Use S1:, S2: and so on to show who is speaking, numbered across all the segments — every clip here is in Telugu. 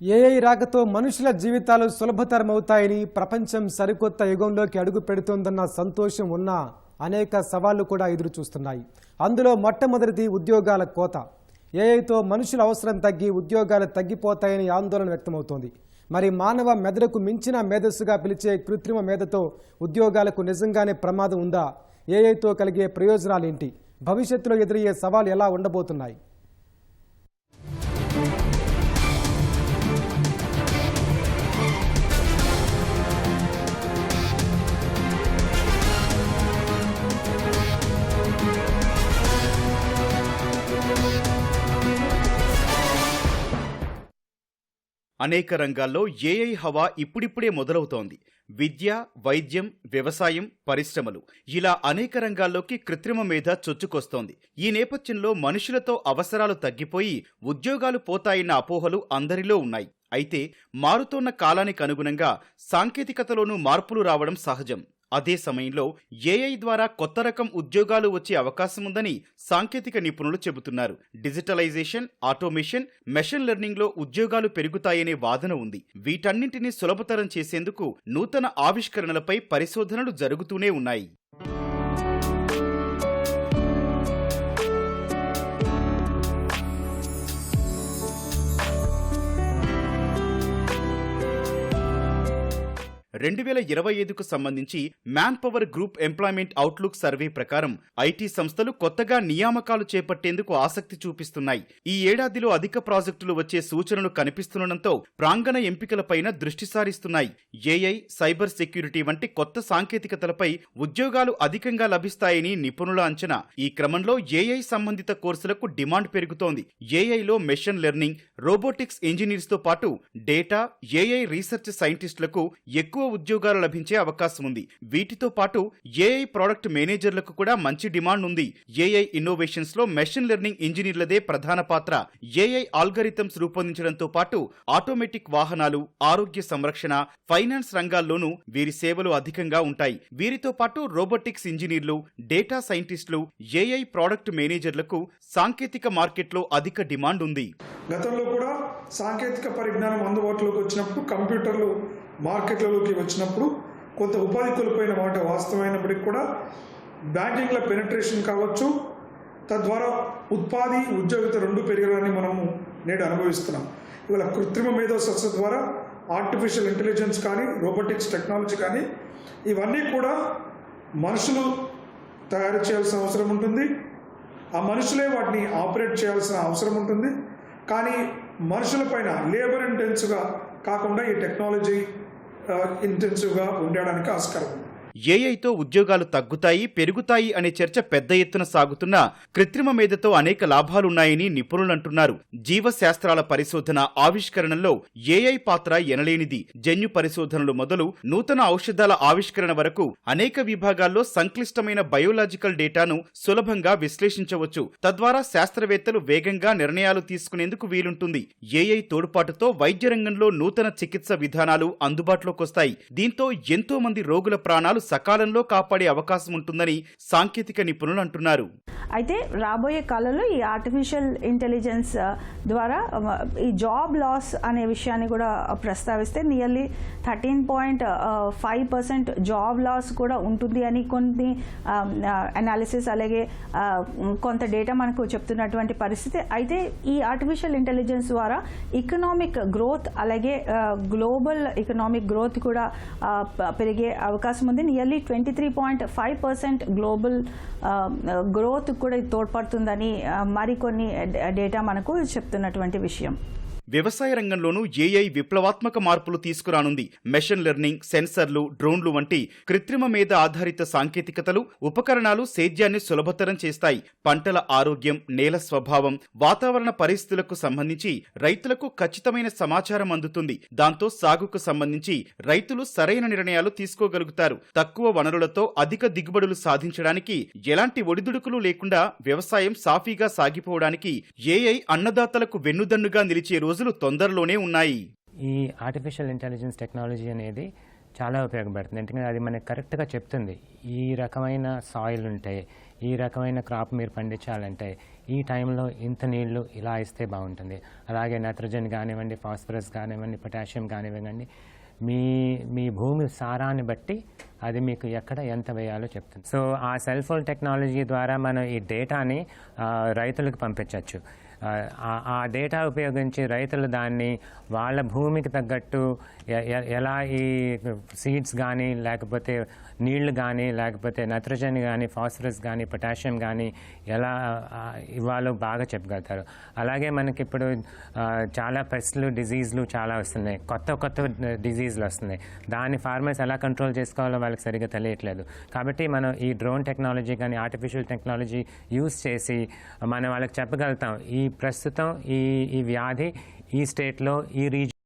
S1: ఏఐ రాకతో మనుషుల జీవితాలు సులభతరం అవుతాయని ప్రపంచం సరికొత్త యుగంలోకి అడుగు పెడుతోందన్న సంతోషం ఉన్నా అనేక సవాళ్ళు కూడా ఎదురు చూస్తున్నాయి అందులో మొట్టమొదటిది ఉద్యోగాల కోత. ఏఐతో మనుషుల అవసరం తగ్గి ఉద్యోగాలు తగ్గిపోతాయని ఆందోళన వ్యక్తమవుతోంది. మరి మానవ మెదడుకు మించిన మేధస్సుగా పిలిచే కృత్రిమ మేధతో ఉద్యోగాలకు నిజంగానే ప్రమాదం ఉందా? ఏఐతో కలిగే ప్రయోజనాలేంటి? భవిష్యత్తులో ఎదురయ్యే సవాలు ఎలా ఉండబోతున్నాయి?
S2: అనేక రంగాల్లో ఏఐ హవా ఇప్పుడిప్పుడే మొదలవుతోంది. విద్య వైద్యం వ్యవసాయం పరిశ్రమలు ఇలా అనేక రంగాల్లోకి కృత్రిమ మేధ చొచ్చుకొస్తోంది. ఈ నేపథ్యంలో మనుషులతో అవసరాలు తగ్గిపోయి ఉద్యోగాలు పోతాయన్న అపోహలు అందరిలో ఉన్నాయి. అయితే మారుతోన్న కాలానికి అనుగుణంగా సాంకేతికతలోనూ మార్పులు రావడం సహజం. అదే సమయంలో ఏఐ ద్వారా కొత్త రకం ఉద్యోగాలు వచ్చే అవకాశం ఉందని సాంకేతిక నిపుణులు చెబుతున్నారు. డిజిటలైజేషన్ ఆటోమేషన్ మెషిన్ లెర్నింగ్లో ఉద్యోగాలు పెరుగుతాయనే వాదన ఉంది. వీటన్నింటినీ సులభతరం చేసేందుకు నూతన ఆవిష్కరణలపై పరిశోధనలు జరుగుతూనే ఉన్నాయి. రెండు వేల ఇరవై ఐదుకు సంబంధించి man power group employment outlook survey ప్రకారం ఐటీ సంస్థలు కొత్తగా నియామకాలు చేపట్టేందుకు ఆసక్తి చూపిస్తున్నాయి. ఈ ఏడాదిలో అధిక ప్రాజెక్టులు వచ్చే సూచనలు కనిపిస్తుండటంతో ప్రాంగణ ఎంపికలపైన దృష్టి సారిస్తున్నాయి. ఏఐ సైబర్ సెక్యూరిటీ వంటి కొత్త సాంకేతికతలపై ఉద్యోగాలు అధికంగా లభిస్తాయని నిపుణుల అంచనా. ఈ క్రమంలో ఏఐ సంబంధిత కోర్సులకు డిమాండ్ పెరుగుతోంది. ఏఐలో మెషిన్ లెర్నింగ్ రోబోటిక్స్ ఇంజనీర్స్తో పాటు డేటా ఏఐ రీసెర్చ్ సైంటిస్టులకు ఎక్కువ ఉద్యోగాలు లభించే అవకాశం ఉంది. వీటితో పాటు ఏఐ ప్రోడక్ట్ మేనేజర్లకు కూడా మంచి డిమాండ్ ఉంది. ఏఐ ఇన్నోవేషన్స్లో మెషిన్ లెర్నింగ్ ఇంజనీర్లదే ప్రధాన పాత్ర. ఏఐ ఆల్గరిథమ్స్ రూపొందించడంతో పాటు ఆటోమేటిక్ వాహనాలు ఆరోగ్య సంరక్షణ ఫైనాన్స్ రంగాల్లోనూ వీరి సేవలు అధికంగా ఉంటాయి. వీరితో పాటు రోబోటిక్స్ ఇంజనీర్లు డేటా సైంటిస్టులు ఏఐ ప్రోడక్ట్ మేనేజర్లకు సాంకేతిక మార్కెట్లో అధిక డిమాండ్ ఉంది.
S3: గతంలో కూడా సాంకేతిక పరిజ్ఞానం అందుబాటులోకి వచ్చినప్పుడు కంప్యూటర్లు మార్కెట్లలోకి వచ్చినప్పుడు కొంత ఉపాధి కోల్పోయిన మాట వాస్తవమైనప్పటికీ కూడా బ్యాంకింగ్ల పెనట్రేషన్ కావచ్చు తద్వారా ఉత్పాది ఉద్యోగిత రెండు పెరగడాన్ని మనము నేడు అనుభవిస్తున్నాం. ఇవాళ కృత్రిమ మేధో సంస్థ ద్వారా ఆర్టిఫిషియల్ ఇంటెలిజెన్స్ కానీ రోబోటిక్స్ టెక్నాలజీ కానీ ఇవన్నీ కూడా మనుషులు తయారు చేయాల్సిన అవసరం ఉంటుంది. ఆ మనుషులే వాటిని ఆపరేట్ చేయాల్సిన అవసరం ఉంటుంది. కానీ మనుషులపైన లేబర్ ఇంటెన్స్గా కాకుండా ఈ టెక్నాలజీ ఇంటెన్సివ్గా ఉండడానికి ఆస్కారం ఉంది.
S2: ఏఐతో ఉద్యోగాలు తగ్గుతాయి పెరుగుతాయి అనే చర్చ పెద్ద ఎత్తున సాగుతున్న కృత్రిమ మేధతో అనేక లాభాలున్నాయని నిపుణులంటున్నారు జీవశాస్త్రాల పరిశోధన ఆవిష్కరణల్లో ఏఐ పాత్ర ఎనలేనిది. జన్యు పరిశోధనలు మొదలు నూతన ఔషధాల ఆవిష్కరణ వరకు అనేక విభాగాల్లో సంక్లిష్టమైన బయోలాజికల్ డేటాను సులభంగా విశ్లేషించవచ్చు. తద్వారా శాస్త్రవేత్తలు వేగంగా నిర్ణయాలు తీసుకునేందుకు వీలుంటుంది. ఏఐ తోడ్పాటుతో వైద్య రంగంలో నూతన చికిత్స విధానాలు అందుబాటులోకొస్తాయి. దీంతో ఎంతో మంది రోగుల ప్రాణాలు సకాలంలో కాపాడే అవకాశం ఉంటుందని సాంకేతిక నిపుణులు అంటున్నారు.
S4: అయితే రాబోయే కాలంలో ఈ ఆర్టిఫిషియల్ ఇంటెలిజెన్స్ uh, ద్వారా uh, ఈ జాబ్ లాస్ అనే విషయాన్ని కూడా ప్రస్తావిస్తే nearly thirteen point five percent job loss కూడా ఉంటుంది అని కొన్ని um, uh, అనాలిసిస్ అలాగే కొంత డేటా మనకు చెప్తున్నటువంటి పరిస్థితి. అయితే ఈ ఆర్టిఫిషియల్ ఇంటెలిజెన్స్ ద్వారా ఇకనామిక్ గ్రోత్ అలాగే గ్లోబల్ ఇకనామిక్ గ్రోత్ కూడా పెరిగే అవకాశం ఉంది. Nearly twenty three point five percent global growth కూడా తోడ్పడుతుందని uh, మరికొన్ని uh, డేటా మనకు చెప్తున్నటువంటి విషయం.
S2: వ్యవసాయ రంగంలోనూ ఏఐ విప్లవాత్మక మార్పులు తీసుకురానుంది. మెషిన్ లెర్నింగ్ సెన్సర్లు డ్రోన్లు వంటి కృత్రిమ మీద ఆధారిత సాంకేతికతలు ఉపకరణాలు సేద్యాన్ని సులభతరం చేస్తాయి. పంటల ఆరోగ్యం నేల స్వభావం వాతావరణ పరిస్థితులకు సంబంధించి రైతులకు ఖచ్చితమైన సమాచారం అందుతుంది. దాంతో సాగుకు సంబంధించి రైతులు సరైన నిర్ణయాలు తీసుకోగలుగుతారు. తక్కువ వనరులతో అధిక దిగుబడులు సాధించడానికి ఎలాంటి ఒడిదుడుకులు లేకుండా వ్యవసాయం సాఫీగా సాగిపోవడానికి ఏఐ అన్నదాతలకు వెన్నుదన్నుగా నిలిచే రోజు రోజులు తొందరలోనే ఉన్నాయి.
S5: ఈ ఆర్టిఫిషియల్ ఇంటెలిజెన్స్ టెక్నాలజీ అనేది చాలా ఉపయోగపడుతుంది. ఎందుకంటే అది మనకి కరెక్ట్గా చెప్తుంది. ఈ రకమైన సాయిల్ ఉంటాయి ఈ రకమైన క్రాప్ మీరు పండించాలంటే ఈ టైంలో ఇంత నీళ్ళు ఇలా ఇస్తే బాగుంటుంది. అలాగే నత్రజన్ కానివ్వండి ఫాస్ఫరస్ కానివ్వండి పొటాషియం కానివ్వండి మీ మీ భూమి సారాన్ని బట్టి అది మీకు ఎక్కడ ఎంత వేయాలో చెప్తుంది. సో ఆ సెల్ ఫోన్ టెక్నాలజీ ద్వారా మనం ఈ డేటాని రైతులకు పంపించవచ్చు ఆ- డేటా ఉపయోగించి రైతులు దాన్ని వాళ్ళ భూమికి తగ్గట్టు ఎలా ఈ సీడ్స్ కానీ లేకపోతే నీళ్ళు కానీ లేకపోతే నత్రజన్ కానీ ఫాస్ఫరస్ కానీ పొటాషియం కానీ ఎలా ఇవ్వాలో బాగా చెప్పగలుగుతారు. అలాగే మనకి ఇప్పుడు చాలా పెస్ట్లు డిజీజ్లు చాలా వస్తున్నాయి. కొత్త కొత్త డిజీజ్లు వస్తున్నాయి. దాన్ని ఫార్మర్స్ ఎలా కంట్రోల్ చేసుకోవాలో వాళ్ళకి సరిగ్గా తెలియట్లేదు. కాబట్టి మనం ఈ డ్రోన్ టెక్నాలజీ కానీ ఆర్టిఫిషియల్ టెక్నాలజీ యూస్ చేసి మనం వాళ్ళకి చెప్పగలుగుతాం. ఈ ప్రస్తుతం ఈ ఈ వ్యాధి ఈ స్టేట్లో ఈ రీజన్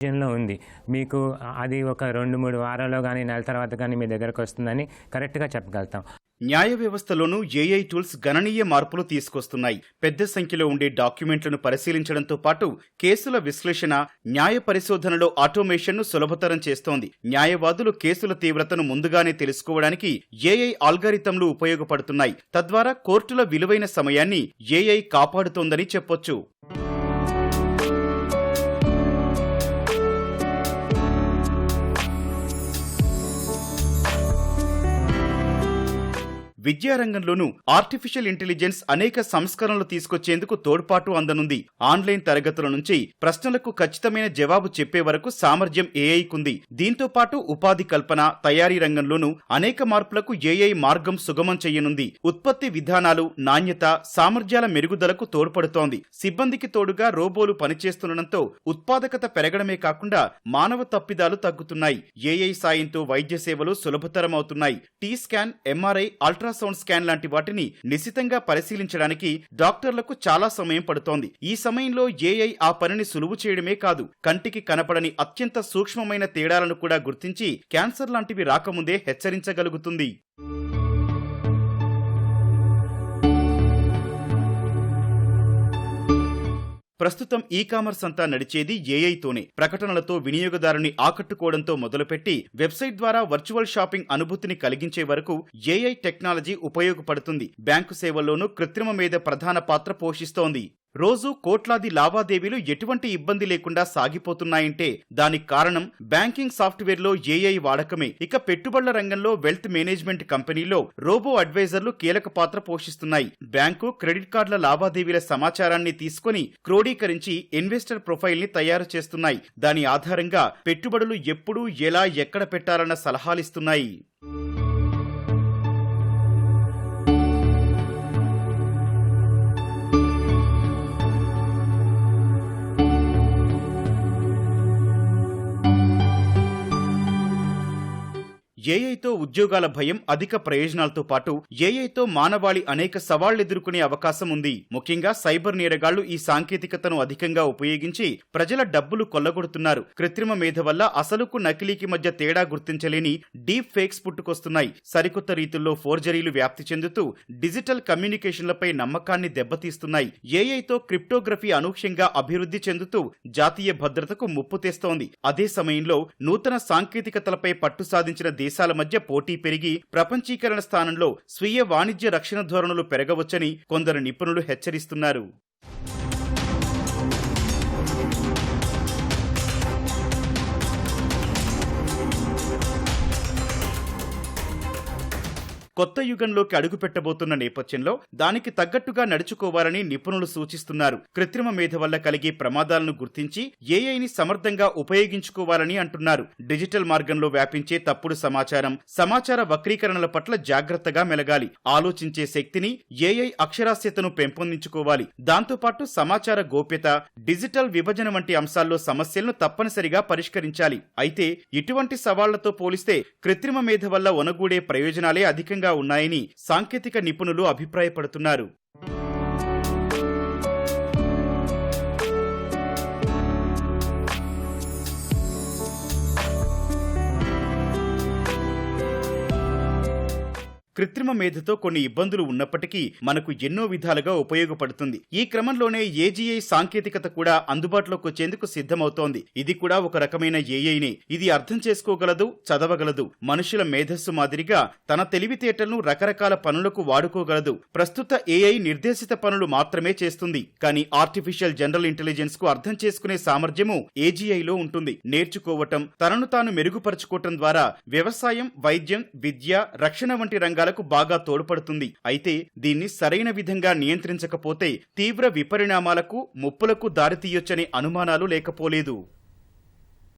S5: రీజియన్లో ఉంది. మీకు అది ఒక రెండు మూడు వారాల్లో కానీ నెల తర్వాత కానీ మీ దగ్గరకు వస్తుందని కరెక్ట్గా చెప్పగలుగుతాం.
S2: న్యాయ వ్యవస్థలోనూ ఏఐ టూల్స్ గణనీయ మార్పులు తీసుకొస్తున్నాయి. పెద్ద సంఖ్యలో ఉండే డాక్యుమెంట్లను పరిశీలించడంతో పాటు కేసుల విశ్లేషణ న్యాయ పరిశోధనలో ఆటోమేషన్ను సులభతరం చేస్తోంది. న్యాయవాదులు కేసుల తీవ్రతను ముందుగానే తెలుసుకోవడానికి ఏఐ ఆల్గారిథంలు ఉపయోగపడుతున్నాయి. తద్వారా కోర్టుల విలువైన సమయాన్ని ఏఐ కాపాడుతోందని చెప్పొచ్చు. విద్యారంగంలోనూ ఆర్టిఫిషియల్ ఇంటెలిజెన్స్ అనేక సంస్కరణలు తీసుకొచ్చేందుకు తోడ్పాటు అందనుంది. ఆన్లైన్ తరగతుల నుంచి ప్రశ్నలకు ఖచ్చితమైన జవాబు చెప్పే వరకు సామర్థ్యం ఏఐకుంది. దీంతో పాటు ఉపాధి కల్పన తయారీ రంగంలోనూ అనేక మార్పులకు ఏఐ మార్గం సుగమం చేయనుంది. ఉత్పత్తి విధానాలు నాణ్యత సామర్థ్యాల మెరుగుదలకు తోడ్పడుతోంది. సిబ్బందికి తోడుగా రోబోలు పనిచేస్తుండటంతో ఉత్పాదకత పెరగడమే కాకుండా మానవ తప్పిదాలు తగ్గుతున్నాయి. ఏఐ సాయంతో వైద్య సేవలు సులభతరం అవుతున్నాయి T scan MRI ultra ultrasound scan లాంటి వాటిని నిశితంగా పరిశీలించడానికి డాక్టర్లకు చాలా సమయం పడుతోంది. ఈ సమయంలో ఏఐ ఆ పనిని సులువు చేయడమే కాదు కంటికి కనపడని అత్యంత సూక్ష్మమైన తేడాలను కూడా గుర్తించి క్యాన్సర్ లాంటివి రాకముందే హెచ్చరించగలుగుతుంది. ప్రస్తుతం ఈ కామర్స్ అంతా నడిచేది ఏఐతోనే ప్రకటనలతో వినియోగదారుని ఆకట్టుకోవడంతో మొదలుపెట్టి వెబ్సైట్ ద్వారా వర్చువల్ షాపింగ్ అనుభూతిని కలిగించే వరకు ఏఐ టెక్నాలజీ ఉపయోగపడుతుంది. బ్యాంకు సేవల్లోనూ కృత్రిమ మీద ప్రధాన పాత్ర పోషిస్తోంది. రోజు కోట్లాది లావాదేవీలు ఎటువంటి ఇబ్బంది లేకుండా సాగిపోతున్నాయంటే దానికి కారణం బ్యాంకింగ్ సాఫ్ట్వేర్లో ఏఐ వాడకమే. ఇక పెట్టుబడుల రంగంలో వెల్త్ మేనేజ్మెంట్ కంపెనీలో రోబో అడ్వైజర్లు కీలక పాత్ర పోషిస్తున్నాయి. బ్యాంకు క్రెడిట్ కార్డుల లావాదేవీల సమాచారాన్ని తీసుకొని క్రోడీకరించి ఇన్వెస్టర్ ప్రొఫైల్ని తయారు చేస్తున్నాయి. దాని ఆధారంగా పెట్టుబడులు ఎప్పుడు ఎలా ఎక్కడ పెట్టాలన్న సలహాలిస్తున్నాయి. ఏఐతో ఉద్యోగాల భయం అధిక ప్రయోజనాలతో పాటు ఏఐతో మానవాళి అనేక సవాళ్ళెదుర్కొనే అవకాశం ఉంది. ముఖ్యంగా సైబర్ నేరగాళ్ళు ఈ సాంకేతికతను అధికంగా ఉపయోగించి ప్రజల డబ్బులు కొల్లగొడుతున్నారు. కృత్రిమ మేధ వల్ల అసలుకు నకిలీకి మధ్య తేడా గుర్తించలేని డీప్ ఫేక్స్ పుట్టుకొస్తున్నాయి. సరికొత్త రీతుల్లో ఫోర్జరీలు వ్యాప్తి చెందుతూ డిజిటల్ కమ్యూనికేషన్లపై నమ్మకాన్ని దెబ్బతీస్తున్నాయి. ఏఐతో క్రిప్టోగ్రఫీ అనూహ్యంగా అభివృద్ధి చెందుతూ జాతీయ భద్రతకు ముప్పు తెస్తోంది. అదే సమయంలో నూతన సాంకేతికతలపై పట్టు సాధించిన దేశాల మధ్య పోటీ పెరిగి ప్రపంచీకరణ స్థానంలో స్వీయ వాణిజ్య రక్షణ ధోరణులు పెరగవచ్చని కొందరు నిపుణులు హెచ్చరిస్తున్నారు. కొత్త యుగంలోకి అడుగుపెట్టబోతున్న నేపథ్యంలో దానికి తగ్గట్టుగా నడుచుకోవాలని నిపుణులు సూచిస్తున్నారు. కృత్రిమ మేధ వల్ల కలిగే ప్రమాదాలను గుర్తించి ఏఐని సమర్థంగా ఉపయోగించుకోవాలని అంటున్నారు. డిజిటల్ మార్గంలో వ్యాపించే తప్పుడు సమాచారం సమాచార వక్రీకరణల పట్ల జాగ్రత్తగా మెలగాలి. ఆలోచించే శక్తిని ఏఐ అక్షరాస్యతను పెంపొందించుకోవాలి. దాంతోపాటు సమాచార గోప్యత డిజిటల్ విభజన వంటి అంశాల్లో సమస్యలను తప్పనిసరిగా పరిష్కరించాలి. అయితే ఇటువంటి సవాళ్ళతో పోలిస్తే కృత్రిమ మేధ వల్ల ఒనగూడే ప్రయోజనాలే అధికంగా ఉన్నాయని సాంకేతిక నిపుణులు అభిప్రాయపడుతున్నారు. కృత్రిమ మేధతో కొన్ని ఇబ్బందులు ఉన్నప్పటికీ మనకు ఎన్నో విధాలుగా ఉపయోగపడుతుంది. ఈ క్రమంలోనే ఏజీఐ సాంకేతికత కూడా అందుబాటులోకి వచ్చేందుకు సిద్ధమవుతోంది. ఇది కూడా ఒక రకమైన ఏఐనే ఇది అర్థం చేసుకోగలదు చదవగలదు. మనుషుల మేధస్సు మాదిరిగా తన తెలివితేటలను రకరకాల పనులకు వాడుకోగలదు. ప్రస్తుత ఏఐ నిర్దేశిత పనులు మాత్రమే చేస్తుంది. కానీ ఆర్టిఫిషియల్ జనరల్ ఇంటెలిజెన్స్కు అర్థం చేసుకునే సామర్థ్యము ఏజీఐలో ఉంటుంది. నేర్చుకోవటం తనను తాను మెరుగుపరుచుకోవటం ద్వారా వ్యవసాయం వైద్యం విద్య రక్షణ వంటి రంగాల రంగాలకు బాగా తోడ్పడుతుంది. అయితే దీన్ని సరైన విధంగా నియంత్రించకపోతే తీవ్ర విపరిణామాలకు ముప్పులకు దారితీయొచ్చనే అనుమానాలు లేకపోలేదు.